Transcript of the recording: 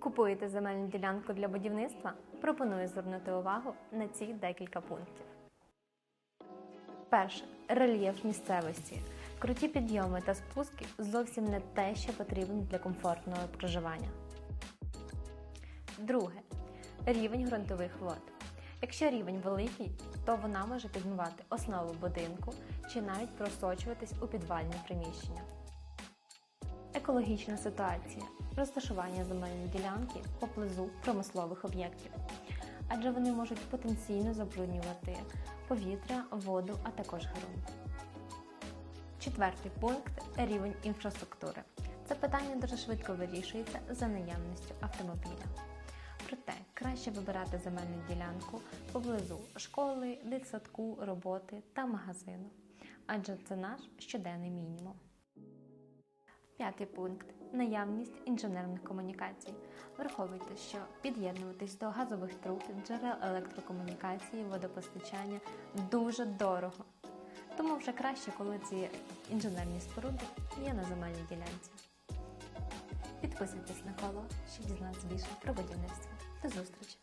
Купуєте земельну ділянку для будівництва? Пропоную звернути увагу на ці декілька пунктів. Перше рельєф місцевості. Круті підйоми та спуски зовсім не те, що потрібно для комфортного проживання. Друге рівень ґрунтових вод. Якщо рівень великий, то вона може підмивати основу будинку чи навіть просочуватись у підвальні приміщення. Екологічна ситуація розташування земельної ділянки поблизу промислових об'єктів, адже вони можуть потенційно забруднювати повітря, воду, а також ґрунт. Четвертий пункт рівень інфраструктури. Це питання дуже швидко вирішується за наявністю автомобіля. Проте краще вибирати земельну ділянку поблизу школи, дитсадку, роботи та магазину, адже це наш щоденний мінімум. П'ятий пункт наявність інженерних комунікацій. Враховуйте, що під'єднуватись до газових труб, джерел електрокомунікації, водопостачання дуже дорого. Тому вже краще, коли ці інженерні споруди є на земельній ділянці. Підписуйтесь на коло, щоб дізнатися більше про будівництво. До зустрічі!